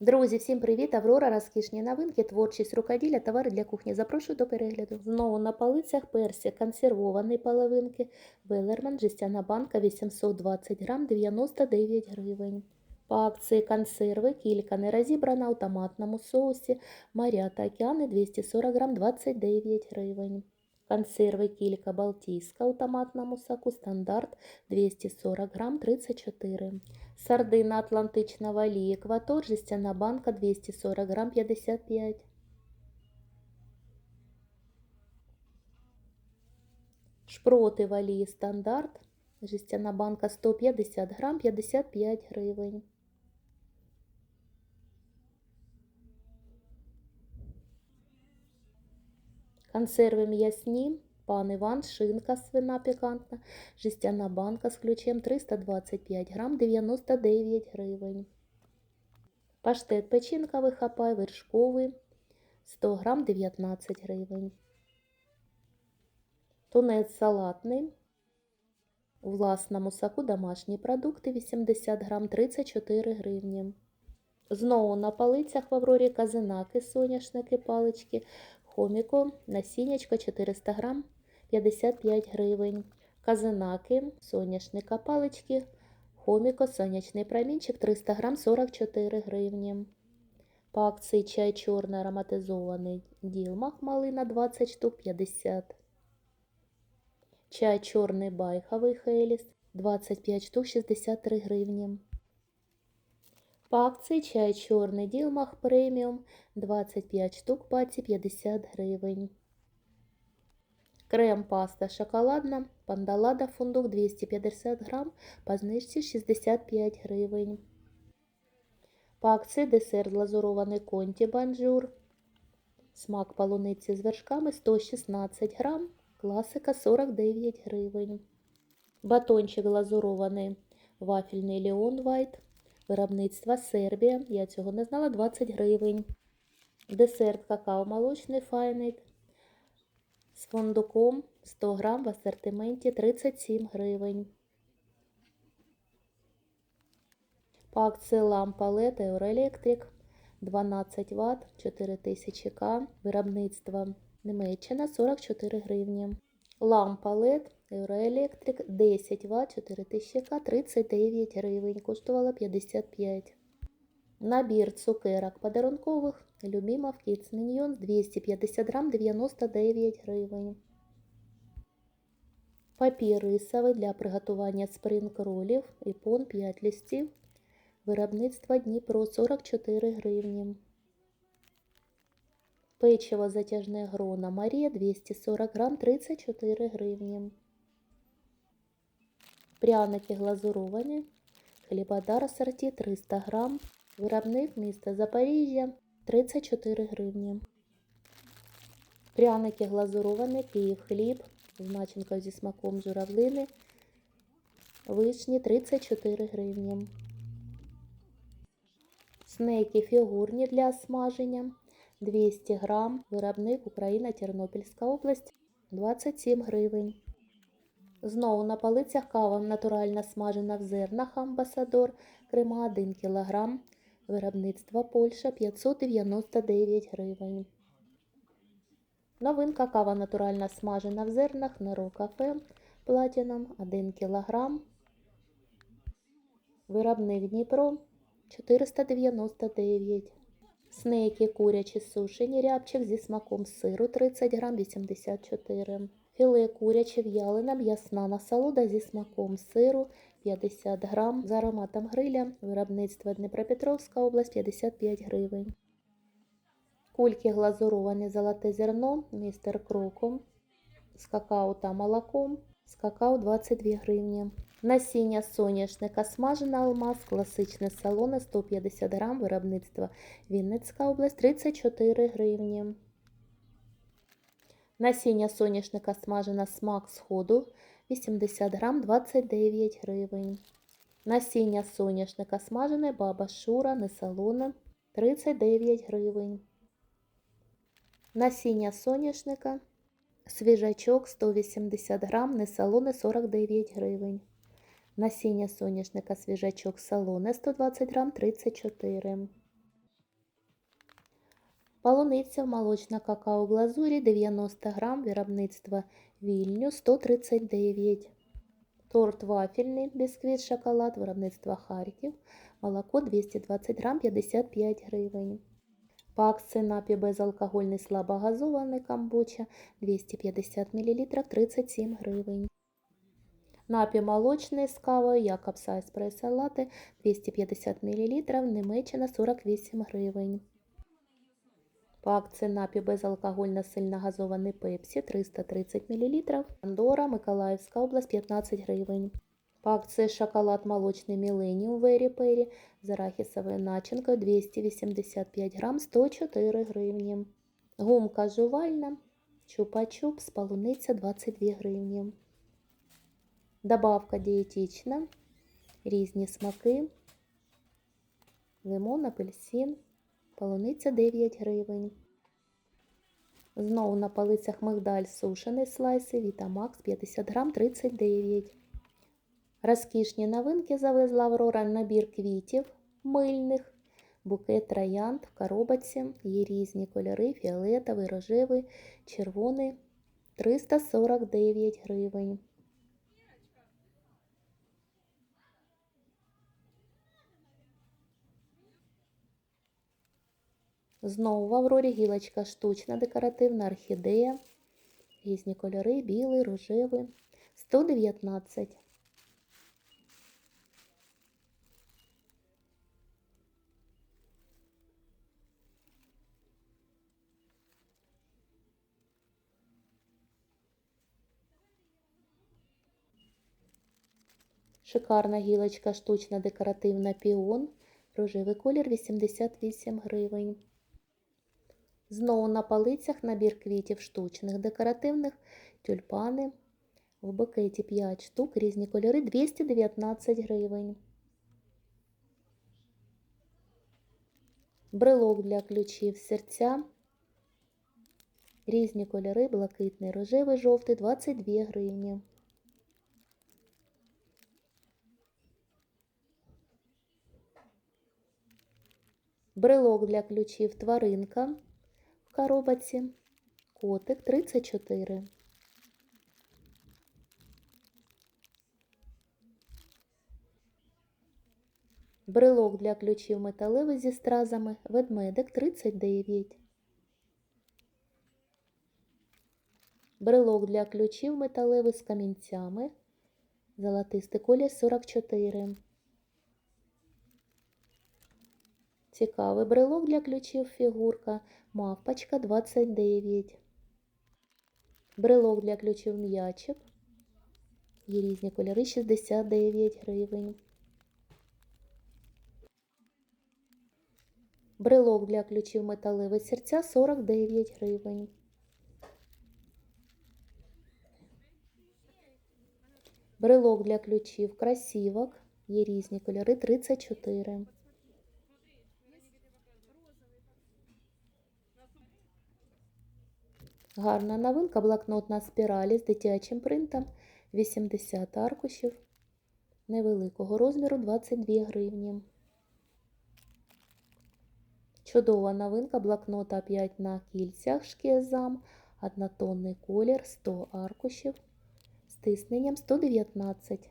Друзі, всім привіт! Аврора, розкішні новинки, творчість рукоділля, товари для кухні. Запрошую до перегляду. Знову на полицях персик, консервовані половинки, Велерман, жестяна банка 820 грам, 99 гривень. По акції консерви кілька не розібрана у томатному соусі, моря та океани 240 грам, 29 гривень. Консерви кілька Балтійська у томатному соку стандарт 240 грам 34. Сардина Атлантична валії екватор, жестяна банка 240 грам 55. Шпроти валії стандарт, жестяна банка 150 грам 55 гривень. Консерви м'ясні, пан Іван, шинка свина пікантна, жестяна банка з ключем 325 грам 99 гривень. Паштет печінковий хапай, вершковий 100 грам 19 гривень. Тунець салатний. У власному соку домашні продукти 80 грам 34 гривні. Знову на полицях в Аврорі казинаки, соняшники, палички, хоміко, насіннячко 400 грам 55 гривень. Казинаки, соняшника, палички, хоміко, сонячний промінчик 300 грам 44 гривні. По акції чай чорний ароматизований ділмах малина 20 штук 50. Чай чорний байховий хеліс 25 штук 63 гривні. По чай чорний ділмах преміум 25 штук паці 50 гривень. Крем паста шоколадна, пандалада фундук 250 грам, по знижці 65 гривень. По десерт глазурований конті банджур. Смак полуниці з вершками 116 грам, класика 49 гривень. Батончик глазурований вафельний Леон Вайт. Виробництва Сербія. Я цього не знала 20 гривень. Десерт какао молочний файнейт з фундуком 100 грам в асортименті 37 гривень. По акції лампа LED Euroelectric 12 Вт 4000 К. Виробництва Німеччина 44 гривні. Лампа LED Euroelectric 10 Вт 4000 К 39 гривень. Коштувала 55. Набір цукерок подарункових Любімов Kids Minions 250 грам 99 гривень. Папір рисовий для приготування спринг-ролів Іпон 5 листів. Виробництво Дніпро 44 гривні. Печиво затяжне грона Марія 240 грам 34 гривні. Пряники глазуровані. Хлібодар асорті 300 грам. Виробник міста Запоріжжя 34 гривні. Пряники глазуровані, Київ хліб з зі смаком журавлини. Вишні 34 гривні. Снеки фігурні для смаження 200 грам. Виробник Україна Тернопільська область 27 гривень. Знову на полицях кава натуральна смажена в зернах Амбасадор Крима 1 кг. Виробництво Польща 599 гривень. Новинка кава натуральна смажена в зернах Неро кафе Платіном 1 кг. Виробник Дніпро 499 Снейки курячі сушені рябчик зі смаком сиру 30 грам 84 Філе куряче в'ялене м'ясна насолода зі смаком сиру 50 грам з ароматом гриля. Виробництво Дніпропетровська область 55 гривень. Кульки глазуровані золоте зерно, містер кроком з какао та молоком. З какао 22 гривні. Насіння соняшника смажена алмаз, класичне салоне 150 грам, виробництво Вінницька область 34 гривні. Насіння соняшника смажена смак сходу 80 грам 29 гривень. Насіння соняшника смажене баба Шура не салоне 39 гривень. Насіння соняшника свіжачок 180 грам не салоне 49 гривень. Насіння соняшника свіжачок салоне 120 грам 34 Полуниця молочна какао глазурі 90 грам, виробництво Вільню 139. Торт вафельний, бісквіт, шоколад, виробництво Харків, молоко 220 грам, 55 гривень. По акції напій безалкогольний слабогазований камбуча 250 мл 37 гривень. Напій молочний з кавою Якобс Еспресо Латте 250 мл, Німеччина 48 гривень. По акції напій безалкогольно сильно газований Пепсі 330 мл, Андора, Миколаївська область 15 гривень. По акції шоколад молочний Millennium Very Perry з арахісовою начинкою 285 грам 104 гривні. Гумка жувальна, чупа-чуп, полуниця 22 гривні. Добавка дієтична, різні смаки, лимон, апельсин, полуниця 9 гривень. Знову на полицях мигдаль сушений слайси, Вітамакс 50 грам 39. Розкішні новинки завезла Аврора набір квітів мильних, букет троянд в коробці. Є різні кольори: фіолетовий, рожевий, червоний 349 гривень. Знову в Аврорі гілочка штучна, декоративна орхідея. Різні кольори, білий, рожевий. 119. Шикарна гілочка штучна декоративна піон. Рожевий колір 88 гривень. Знову на полицях набір квітів штучних декоративних, тюльпани. В букеті 5 штук, різні кольори 219 гривень. Брелок для ключів серця. Різні кольори, блакитний, рожевий, жовтий 22 гривні. Брелок для ключів тваринка в коробці. Котик 34. Брелок для ключів металевий зі стразами. Ведмедик 39. Брелок для ключів металевий з камінцями. Золотистий колір 44. Цікавий брелок для ключів фігурка, мавпочка 29. Брелок для ключів м'ячик. Є різні кольори 69 гривень. Брелок для ключів металеве серця 49 гривень. Брелок для ключів красівок. Є різні кольори 34. Гарна новинка, блокнот на спіралі з дитячим принтом 80 аркушів невеликого розміру 22 гривні. Чудова новинка блокнота 5 на кільцях шкезам, однотонний колір 100 аркушів з тисненням 119.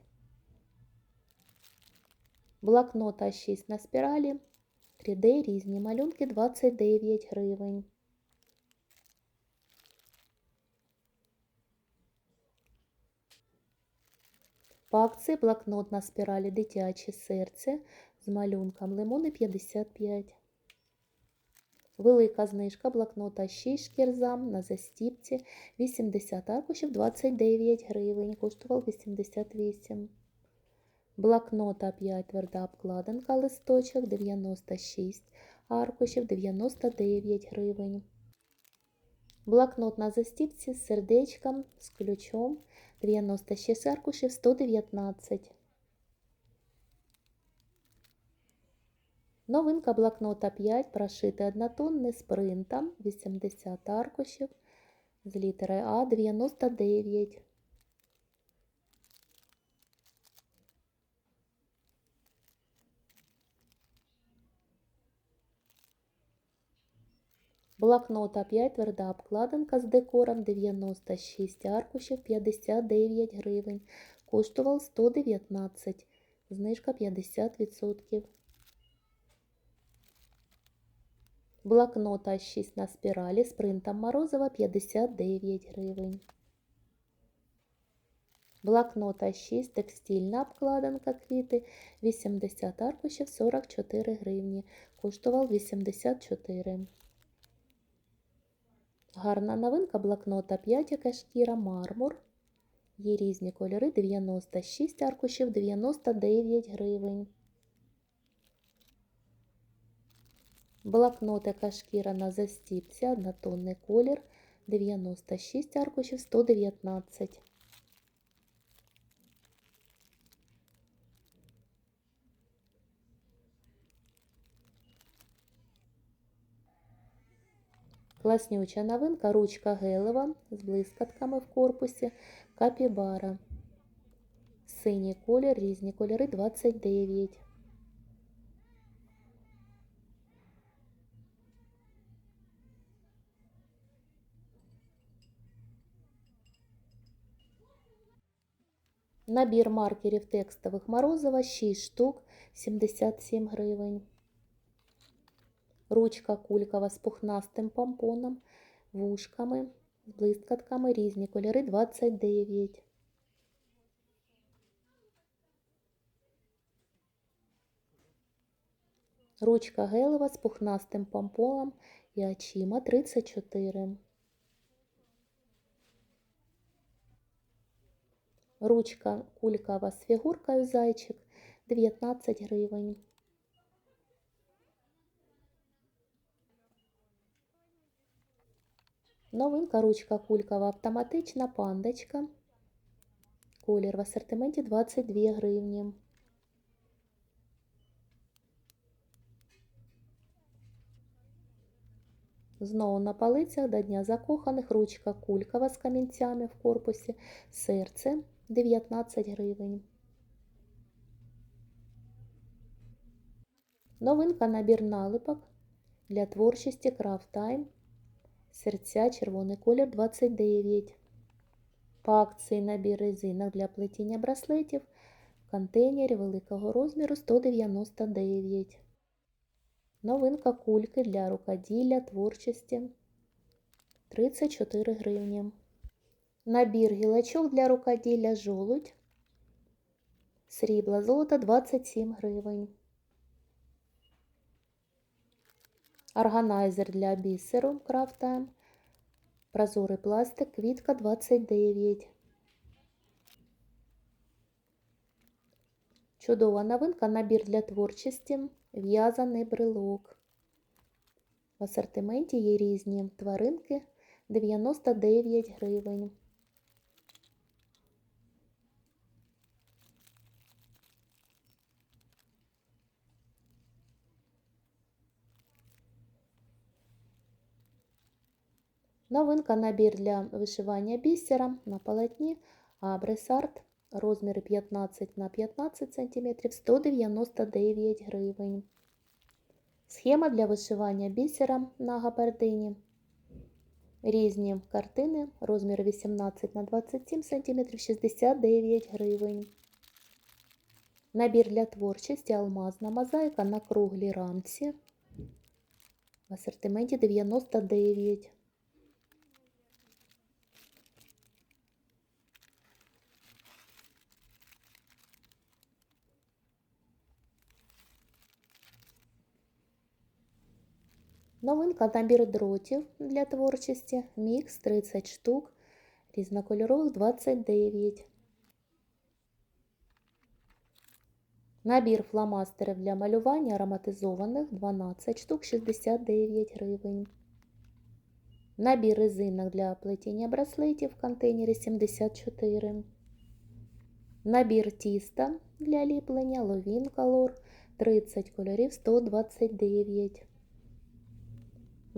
Блокнота 6 на спіралі, 3D різні малюнки 29 гривень. По акції блокнот на спіралі дитяче серце з малюнком лимони 55. Велика знижка блокнота 6 шкірзам на застіпці 80 аркушів 29 гривень, коштував 88. Блокнота 5 тверда обкладинка листочок 96 аркушів 99 гривень. Блокнот на застіпці з сердечком, з ключом 96 аркушів 119. Новинка блокнота 5 прошити однотонний з принтом 80 аркушів з літерою А 99. Блокнота 5, тверда обкладинка з декором 96 аркушів 59 гривень. Коштував 119, знижка 50%. Блокнота 6 на спіралі з принтом Морозова 59 гривень. Блокнота 6, текстильна обкладинка квіти 80 аркушів 44 гривні. Коштував 84. Гарна новинка блокнота 5, яка шкіра мармур. Є різні кольори 96 аркушів 99 гривень. Блокнот, яка шкіра на застіпці, однотонний колір 96 аркушів 119. Класнюча новинка, ручка гелева з блискатками в корпусі, капібара. Синій колір, різні кольори 29. Набір маркерів текстових Морозова 6 штук 77 гривень. Ручка кулькова з пухнастим помпоном, вушками, з блискатками, різні кольори 29. Ручка гелева з пухнастим помпоном і очима 34. Ручка кулькова з фігуркою зайчик 19 гривень. Новинка ручка кулькова автоматична пандочка. Колір в асортименті 22 гривні. Знову на полицях до Дня закоханих ручка кулькова з камінцями в корпусі, серце 19 гривень. Новинка набір налипок для творчості Time. Серця червоний колір 29. По акції набір резинок для плетіння браслетів в контейнері великого розміру 199. Новинка кульки для рукоділля творчості 34 гривні. Набір гілочок для рукоділля жолудь. Срібла золота 27 гривень. Органайзер для бісеру крафтаєм. Прозорий пластик, квітка 29. Чудова новинка, набір для творчості, в'язаний брелок. В асортименті є різні тваринки 99 гривень. Новинка набір для вишивання бісером на полотні Абресарт розміри 15 на 15 см 199 гривень. Схема для вишивання бісером на габардині. Різні картини розмір 18 на 27 см 69 гривень. Набір для творчості алмазна мозаїка на круглій рамці. В асортименті 99 Новинка набір дротів для творчості. Мікс 30 штук, різнокольорових 29. Набір фломастерів для малювання ароматизованих 12 штук 69 гривень. Набір резинок для плетіння браслетів в контейнері 74. Набір тіста для ліплення Ловін Color 30 кольорів 129.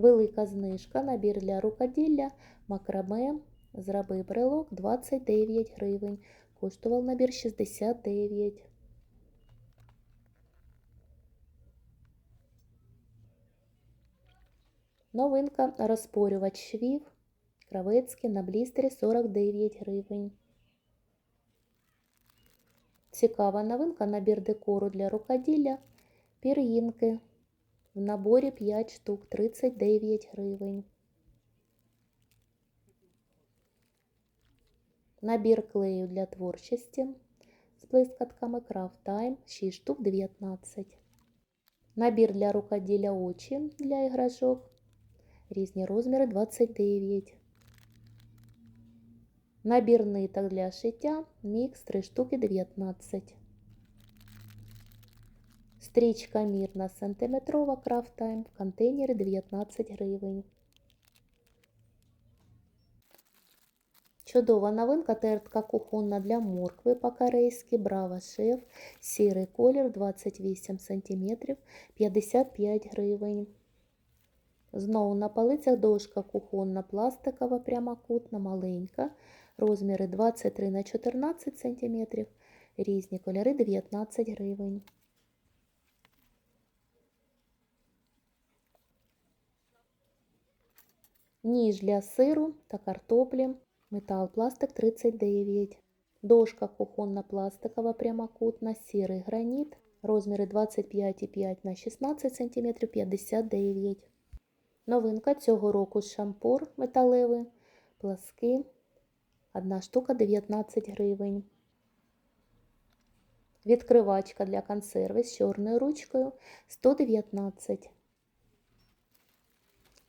Велика знижка, набір для рукоділля, макраме, зроби брелок 29 гривень. Коштував набір 69. Новинка розпорювач швів. Кравецький на блістері 49 гривень. Цікава новинка набір декору для рукоділля. Пір'їнки. В наборі 5 штук 39 гривень. Набір клею для творчості з блискатками Craft Time 6 штук 19. Набір для рукоділля очі для іграшок. Різні розміри 29. Набір ниток для шиття. Мікс 3 штуки 19. Стрічка мірна сантиметрова Time в контейнері 19 гривень. Чудова новинка тертка кухонна для моркви по-корейськи Брава Шеф. Сірий колір 28 см 55 гривень. Знову на полицях дошка кухонна пластикова прямокутна, маленька. Розміри 23 на 14 см. Різні кольори 19 гривень. Ніж для сиру та картоплі. Метал пластик 39. Дошка кухонна пластикова прямокутна, сірий граніт. Розміри 25,5 на 16 см 59. Новинка цього року шампур металевий, плаский. Одна штука 19 гривень. Відкривачка для консерви з чорною ручкою 119.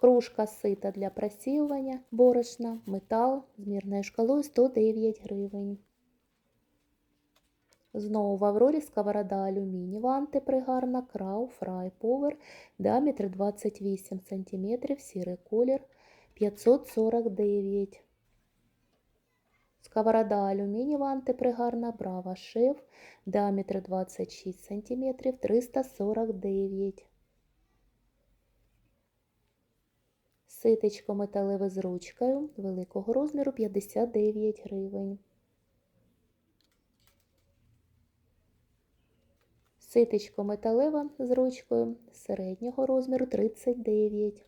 Кружка сита для просіювання борошна, метал з мірною шкалою 109 гривень. Знову в Аврорі сковорода алюмінієва антипригарна Крау Фрай Повер, діаметр 28 см, сірий колір 549. Сковорода алюмінієва антипригарна Брава Шеф, діаметр 26 см, 349. Ситечко металеве з ручкою великого розміру 59 гривень. Ситечко металеве з ручкою середнього розміру 39.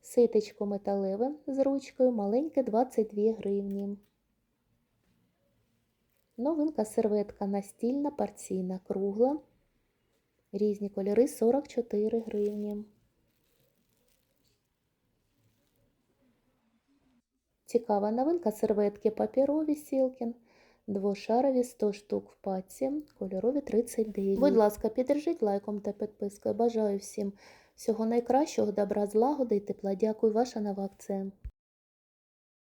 Ситечко металеве з ручкою маленьке 22 гривні. Новинка серветка настільна, порційна, кругла. Різні кольори 44 гривні. Цікава новинка серветки папірові Сілкін. Двошарові 100 штук в паці, кольорові 39. Будь ласка, піддержіть лайком та підпискою. Бажаю всім всього найкращого, добра, злагоди і тепла. Дякую, ваша нова акція.